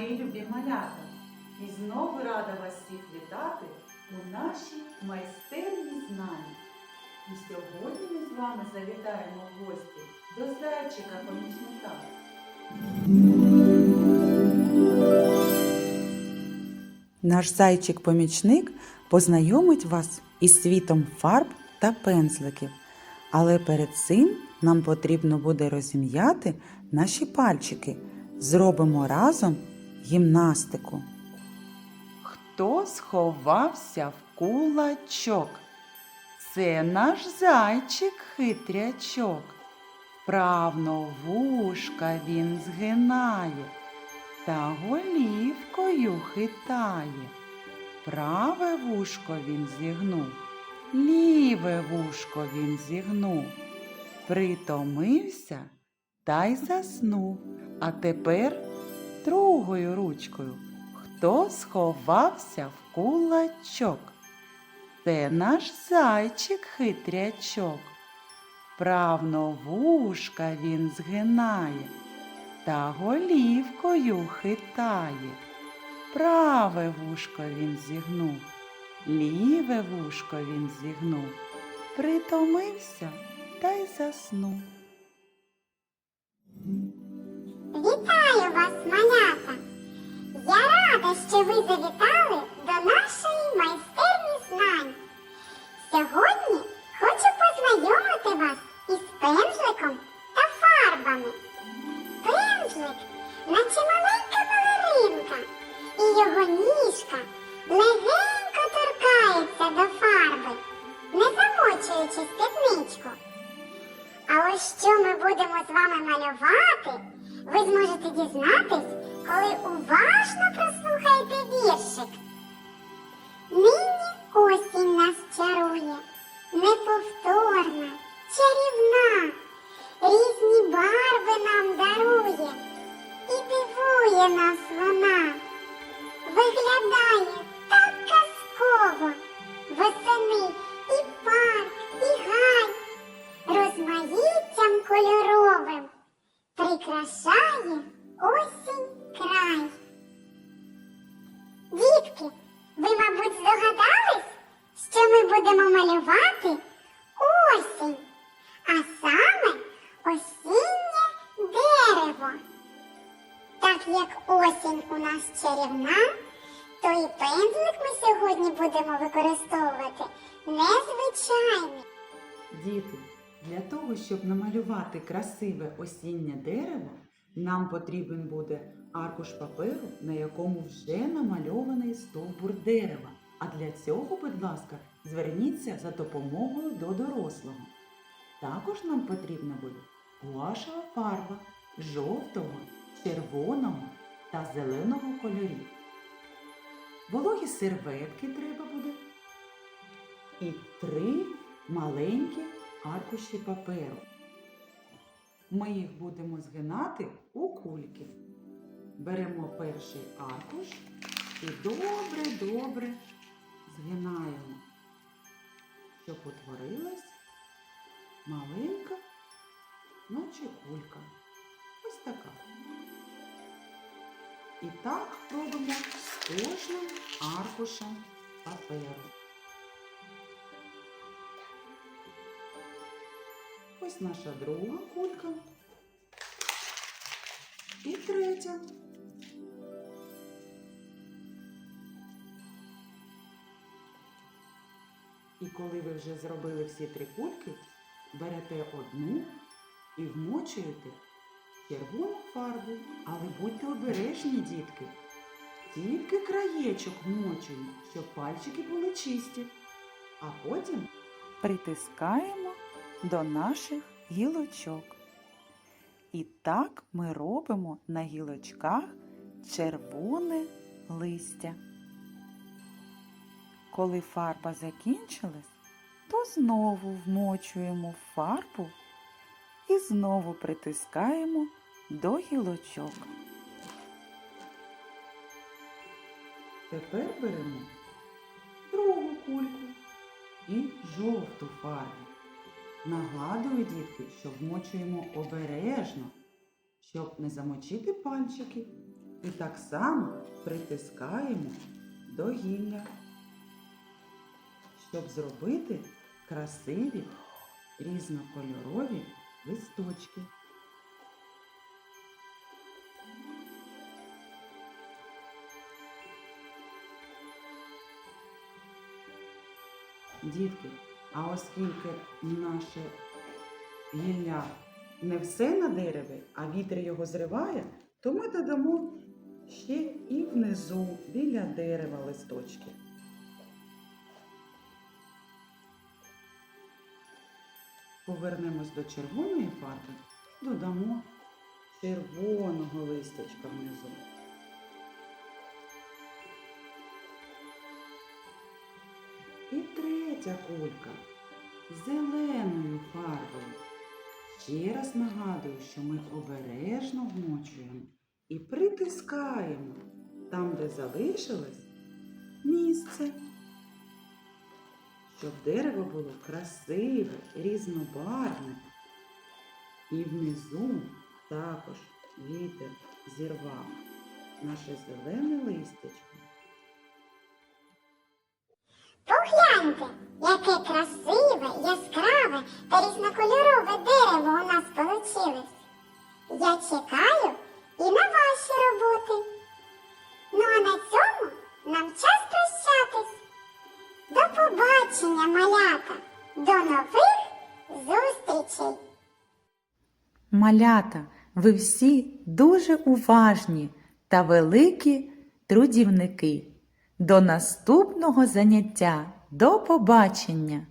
мої любі малята! І знову рада вас всіх вітати у нашій майстерні знань. І сьогодні ми з вами завітаємо в гості до зайчика помічника. Наш зайчик-помічник познайомить вас із світом фарб та пензликів. Але перед цим нам потрібно буде розім'яти наші пальчики. Зробимо разом гімнастику. Хто сховався в кулачок? Це наш зайчик хитрячок. Вправно вушка він згинає та голівкою хитає. Праве вушко він зігнув, ліве вушко він зігнув. Притомився та й заснув. А тепер другою ручкою. Хто сховався в кулачок? Це наш зайчик хитрячок. Вправно вушка він згинає та голівкою хитає. Праве вушко він зігнув, ліве вушко він зігнув, притомився та й заснув. Рада, що ви завітали до нашої майстерні знань. Сьогодні хочу познайомити вас із пензликом та фарбами. Пензлик, наче маленька балеринка, і його ніжка легенько торкається до фарби, не замочуючи спідничку. А ось що ми будемо з вами малювати, ви зможете дізнатись, коли уважно прослухаєте віршик. Нині осінь нас чарує, неповторна, чарівна, різні барви нам дарує, і дивує нас вона. Ви, мабуть, здогадались, що ми будемо малювати осінь, а саме осіннє дерево. Так як осінь у нас чарівна, то і пензлик ми сьогодні будемо використовувати незвичайний. Діти, для того, щоб намалювати красиве осіннє дерево, нам потрібен буде аркуш паперу, на якому вже намальований стовбур дерева. А для цього, будь ласка, зверніться за допомогою до дорослого. Також нам потрібна буде гуашева фарба жовтого, червоного та зеленого кольорів. Вологі серветки треба буде. І три маленькі аркуші паперу. Ми їх будемо згинати у кульки. Беремо перший аркуш і добре-добре згинаємо, щоб утворилась маленька, наче кулька. Ось така. І так робимо з кожним аркушем паперу. Ось наша друга кулька. І третя. І коли ви вже зробили всі три кульки, берете одну і вмочуєте червону фарбу. Але будьте обережні, дітки. Тільки краєчок вмочуємо, щоб пальчики були чисті. А потім притискаємо до наших гілочок. І так ми робимо на гілочках червоне листя. Коли фарба закінчилась, то знову вмочуємо фарбу і знову притискаємо до гілочок. Тепер беремо другу кульку і жовту фарбу. Нагадую, дітки, що вмочуємо обережно, щоб не замочити пальчики І так само притискаємо до гілля, щоб зробити красиві різнокольорові листочки. Дітки, а оскільки наше гілля не все на дереві, а вітер його зриває, то ми додамо ще і внизу біля дерева листочки. Повернемось до червоної фарби, додамо червоного листячка внизу. І третя кулька зеленою фарбою. Ще раз нагадую, що ми обережно вмочуємо і притискаємо там, де залишилось місце, щоб дерево було красиве, різнобарвне. І внизу також вітер зірвав наше зелене листячко. Погляньте, яке красиве, яскраве та різнокольорове дерево у нас получилось. Я чекаю і на ваші роботи. Ну а на цьому нам час побачення, малята. До нових зустрічей! Малята, ви всі дуже уважні та великі трудівники. До наступного заняття. До побачення!